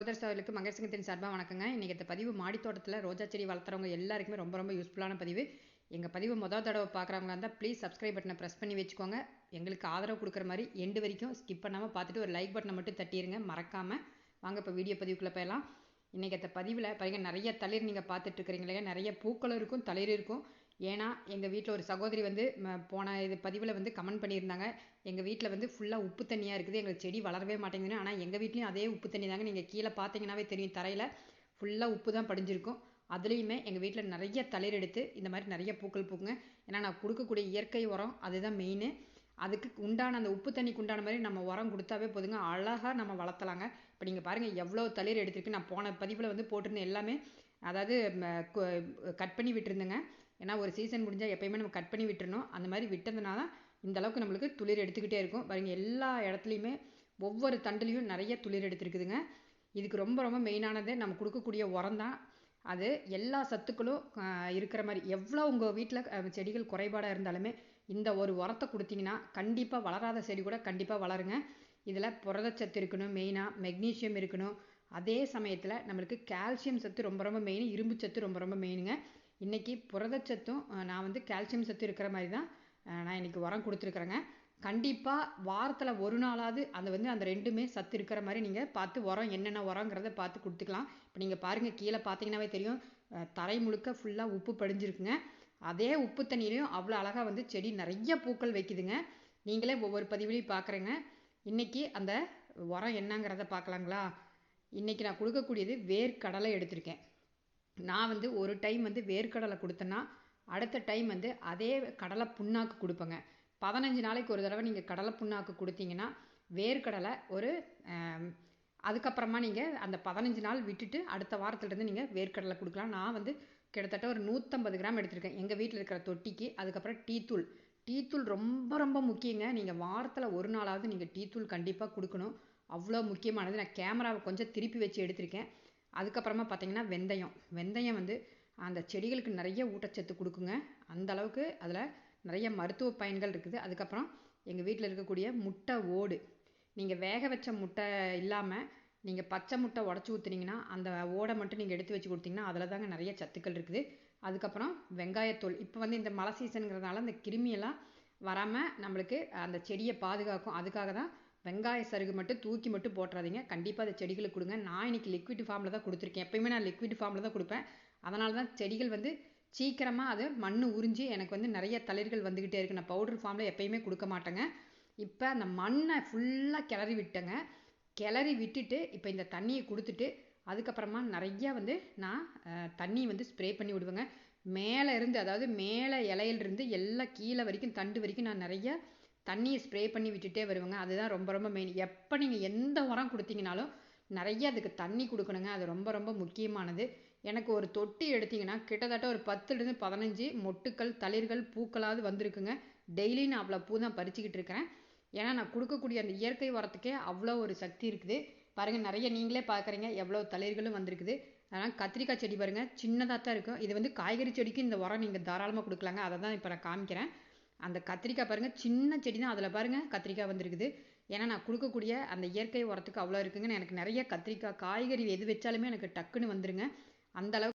சகோதர சகோதரிகளுக்கு மகேஷ் சார்பாக வணக்கங்க. இன்றைக்கி இந்த பதிவு மாடி தோட்டத்தில் ரோஜா செடி வளர்த்துறவங்க எல்லாருக்குமே ரொம்ப ரொம்ப யூஸ்ஃபுல்லான பதிவு. எங்கள் பதிவு மொதல் தடவை பார்க்குறவங்க இருந்தால் ப்ளீஸ் சப்ஸ்கிரைப் பட்டனை ப்ரெஸ் பண்ணி வச்சுக்கோங்க. எங்களுக்கு ஆதரவு கொடுக்குற மாதிரி எண்டு வரைக்கும் ஸ்கிப் பண்ணாமல் பார்த்துட்டு ஒரு லைக் பட்டனை மட்டும் தட்டிடுங்க மறக்காமல் வாங்க இப்போ வீடியோ பதிவுக்குள்ளே போயலாம் இன்றைக்கி அந்த பதிவில் பாருங்கள் நிறைய தளிர் நீங்கள் பார்த்துட்டு இருக்கிறீங்க இல்லையா? நிறைய பூக்களும் இருக்கும் தளிர் இருக்கும். ஏன்னா எங்கள் வீட்டில் ஒரு சகோதரி வந்து ம- போன இது பதிவில் வந்து கமெண்ட் பண்ணியிருந்தாங்க. எங்கள் வீட்டில் வந்து ஃபுல்லாக உப்பு தண்ணியாக இருக்குது. எங்களுக்கு செடி வளரவே மாட்டேங்குதுன்னு. ஆனால் எங்கள் வீட்லேயும் அதே உப்பு தண்ணி தாங்க நீங்கள் கீழே பார்த்தீங்கன்னாவே தெரியும். தரையில் ஃபுல்லாக உப்பு தான் படிஞ்சிருக்கும். அதுலேயுமே எங்கள் வீட்டில் நிறைய தளிர் எடுத்து இந்த மாதிரி நிறைய பூக்கள் பூக்குங்க. ஏன்னா நான் கொடுக்கக்கூடிய இயற்கை உரம் அதுதான் மெயின் அதுக்கு உண்டான அந்த உப்பு தண்ணிக்கு உண்டான மாதிரி நம்ம உரம் கொடுத்தாவே போதுங்க. அழகாக நம்ம வளர்த்தலாங்க. இப்போ நீங்கள் பாருங்கள் எவ்வளோ தளிர் எடுத்திருக்கு. நான் போன பதிவில் வந்து போட்டிருந்தேன் எல்லாமே அதாவது கட் பண்ணி விட்டுருந்தேங்க. ஏன்னா ஒரு சீசன் முடிஞ்சால் எப்பயுமே நம்ம கட் பண்ணி விட்டுறணும். அந்த மாதிரி விட்டதுனால இந்த அளவுக்கு நம்மளுக்கு துளிர் எடுத்துக்கிட்டே இருக்கும். பாருங்க எல்லா இடத்துலையுமே ஒவ்வொரு தண்டுலையும் நிறைய துளிர் எடுத்துருக்குதுங்க. இதுக்கு ரொம்ப ரொம்ப மெயினானது நம்ம கொடுக்கக்கூடிய உரம் தான். அது எல்லா சத்துக்களும் இருக்கிற மாதிரி. எவ்வளோ உங்கள் வீட்டில் செடிகள் குறைபாடாக இருந்தாலுமே இந்த ஒரு உரத்தை கொடுத்தீங்கன்னா கண்டிப்பாக வளராத செடி கூட கண்டிப்பாக வளருங்க. இதில் புரதச்சத்து இருக்கணும் மெயினாக மெக்னீஷியம் இருக்கணும். அதே சமயத்தில் நம்மளுக்கு கால்சியம் சத்து ரொம்ப ரொம்ப மெயின் இரும்பு சத்து ரொம்ப ரொம்ப மெயினுங்க இன்றைக்கி புரதச்சத்தும் நான் வந்து கால்சியம் சத்து இருக்கிற மாதிரி தான் நான் இன்றைக்கி உரம் கொடுத்துருக்குறேங்க. கண்டிப்பாக வாரத்தில் ஒரு நாளாவது அந்த வந்து அந்த ரெண்டுமே சத்து இருக்கிற மாதிரி நீங்கள் பார்த்து உரம் என்னென்ன உரங்கிறத பார்த்து கொடுத்துக்கலாம். இப்போ நீங்கள் பாருங்கள் கீழே பார்த்தீங்கன்னாவே தெரியும். தரை முழுக்க ஃபுல்லாக உப்பு படிஞ்சிருக்குங்க. அதே உப்பு தண்ணியிலையும் அவ்வளோ அழகாக வந்து செடி நிறைய பூக்கள் வைக்குதுங்க. நீங்களே ஒவ்வொரு பதிவுலையும் பார்க்குறேங்க. இன்றைக்கி அந்த உரம் என்னங்கிறத பார்க்கலாங்களா? இன்றைக்கி நான் கொடுக்கக்கூடியது வேர்க்கடலை எடுத்திருக்கேன். நான் வந்து ஒரு டைம் வந்து வேர்க்கடலை கொடுத்தேன்னா அடுத்த டைம் வந்து அதே கடலை புண்ணாக்கு கொடுப்பேங்க. பதினஞ்சு நாளைக்கு ஒரு தடவை நீங்கள் கடலை புண்ணாக்கு கொடுத்தீங்கன்னா வேர்க்கடலை ஒரு அதுக்கப்புறமா நீங்கள் அந்த பதினஞ்சு நாள் விட்டுட்டு அடுத்த வாரத்துலேருந்து நீங்கள் வேர்க்கடலை கொடுக்கலாம். நான் வந்து கிட்டத்தட்ட ஒரு நூற்றம்பது கிராம் எடுத்திருக்கேன். எங்கள் வீட்டில் இருக்கிற தொட்டிக்கு அதுக்கப்புறம் டீத்தூள் டீத்தூள் ரொம்ப ரொம்ப முக்கியங்க. நீங்கள் வாரத்தில் ஒரு நாளாவது நீங்கள் டீத்தூள் கண்டிப்பாக கொடுக்கணும். அவ்வளோ முக்கியமானது. நான் கேமராவை கொஞ்சம் திருப்பி வச்சு எடுத்திருக்கேன். அதுக்கப்புறமா பார்த்தீங்கன்னா வெந்தயம். வெந்தயம் வந்து அந்த செடிகளுக்கு நிறைய ஊட்டச்சத்து கொடுக்குங்க. அந்த அளவுக்கு அதில் நிறைய மருத்துவ பயன்கள் இருக்குது. அதுக்கப்புறம் எங்கள் வீட்டில் இருக்கக்கூடிய முட்டை ஓடு. நீங்கள் வேக வச்ச முட்டை இல்லாமல் நீங்கள் பச்சை முட்டை உடச்சி ஊற்றுனீங்கன்னா அந்த ஓடை மட்டும் நீங்கள் எடுத்து வச்சு கொடுத்தீங்கன்னா அதில் தாங்க நிறைய சத்துக்கள் இருக்குது. அதுக்கப்புறம் வெங்காயத்தோல் இப்போ வந்து இந்த மழை சீசனுங்கிறதுனால அந்த கிருமியெல்லாம் வராமல் நம்மளுக்கு அந்த செடியை பாதுகாக்கும். அதுக்காக தான் வெங்காய சருகு மட்டும் தூக்கி மட்டும் போட்டுறாதீங்க. கண்டிப்பாக அதை செடிகளுக்கு கொடுங்க. நான் இன்னைக்கு லிக்விட் ஃபார்மில் தான் கொடுத்துருக்கேன். எப்பயுமே நான் லிக்விட் ஃபார்மில் தான் கொடுப்பேன். அதனால தான் செடிகள் வந்து சீக்கிரமாக அது மண் உறிஞ்சி எனக்கு வந்து நிறைய தளிர்கள் வந்துக்கிட்டே இருக்குது நான் பவுடர் ஃபார்மில் எப்பயுமே கொடுக்க மாட்டேங்க. இப்போ அந்த மண்ணை ஃபுல்லாக கிளறி விட்டேங்க. கிளறி விட்டுட்டு இப்போ இந்த தண்ணியை கொடுத்துட்டு அதுக்கப்புறமா நிறையா வந்து நான் தண்ணி வந்து ஸ்ப்ரே பண்ணி விடுவேங்க. மேலே இருந்து அதாவது மேலே இலையிலிருந்து எல்லாம் கீழே வரைக்கும் தண்டு வரைக்கும் நான் நிறைய தண்ணியை ஸ்ப்ரே பண்ணி விட்டுட்டே வருவேங்க. அதுதான் ரொம்ப ரொம்ப மெயின் எப்போ நீங்கள் எந்த உரம் கொடுத்தீங்கனாலும் நிறைய அதுக்கு தண்ணி கொடுக்கணுங்க. அது ரொம்ப ரொம்ப முக்கியமானது. எனக்கு ஒரு தொட்டி எடுத்தீங்கன்னா கிட்டத்தட்ட ஒரு பத்துலேருந்து பதினஞ்சு மொட்டுக்கள் தளிர்கள் பூக்களாவது வந்திருக்குங்க. டெய்லி நான் அவ்வளோ பூ தான் பறிச்சுக்கிட்டு இருக்கிறேன். ஏன்னா நான் கொடுக்கக்கூடிய அந்த இயற்கை உரத்துக்கே அவ்வளோ ஒரு சக்தி இருக்குது. பாருங்கள் நிறைய நீங்களே பார்க்குறீங்க. எவ்வளோ தளிர்களும் வந்திருக்குது. அதனால் கத்திரிக்காய் செடி பாருங்க சின்னதாக தான் இருக்கும். இது வந்து காய்கறி செடிக்கு இந்த உரம் நீங்கள் தாராளமாக கொடுக்கலாங்க. அதை தான் இப்போ நான் காமிக்கிறேன். அந்த கத்திரிக்காய் பாருங்க சின்ன செடி தான். அதில் பாருங்க கத்திரிக்காய் வந்திருக்குது. ஏன்னா நான் கொடுக்கக்கூடிய அந்த இயற்கை உரத்துக்கு அவ்வளோ இருக்குதுங்கன்னு எனக்கு நிறைய கத்திரிக்காய் காய்கறி எது வச்சாலுமே எனக்கு டக்குன்னு வந்துருங்க. அந்த அளவுக்கு